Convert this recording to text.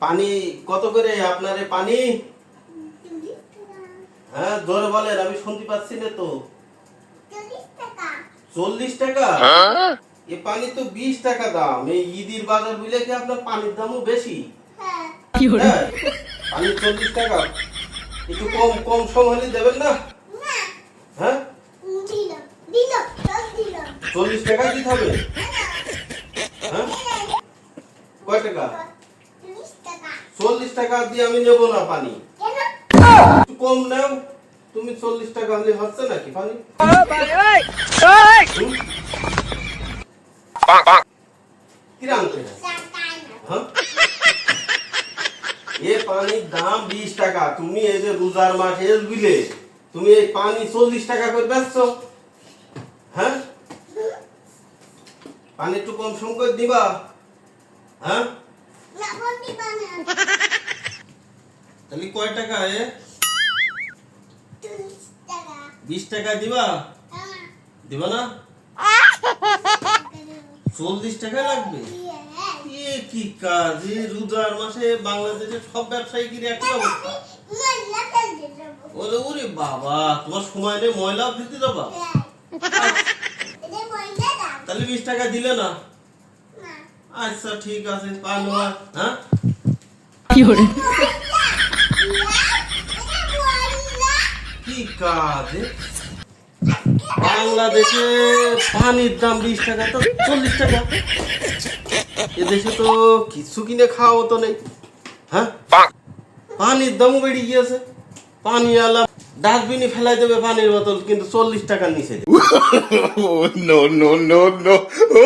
পানি কত করে আপনার পানি? হ্যাঁ জোরে বলেন আমি শুনতে পাচ্ছি না তো। চল্লিশ টাকা? এ পানি তো বিশ টাকা দাম। এই ঈদের বাজার বুঝলে কি আপনার পানির দামও বেশি? হ্যাঁ, পানি চল্লিশ টাকা। একটু কম কম সম হলে দেবেন না? হ্যাঁ? চল্লিশ টাকা দিতে হবে হ্যাঁ? কয় টাকা? চল্লিশ টাকা দিয়ে আমি না পানি। কম নাও। তুমি চল্লিশ টাকা হচ্ছে নাকি পানি? হয়? এ পানির দাম বিশ টাকা। তুমি এই যে রোজার এস বিলে তুমি এই পানি চল্লিশ টাকা করে বেচছ। হ্যাঁ? পানি একটু কম সম করে দিবা। হ্যাঁ? তাহলে কয় টাকা এ? বিশ টাকা দিবা? দিবা না? চল্লিশ টাকা লাগবে? এ কি কাজ? এ রোজার মাসে বাংলাদেশের সব ব্যবসায়ী কি একই অবস্থা ওরে ওরে বাবা তোমার সময় নেই ময়লা ফেলতে দেবা তাহলে বিশ টাকা দিলে না? আচ্ছা ঠিক আছে আর, হ্যাঁ? কি কাজ? বাংলাদেশে পানির দাম বিশ টাকা তো চল্লিশ টাকা। এদেশে তো কিছু কিনে খাওয়া তো নেই হ্যাঁ? পানির দামও বেড়ে গিয়েছে। পানি আলা ডাস্টবিনে ফেলাই দেবে পানির বোতল কিন্তু চল্লিশ টাকার নিচে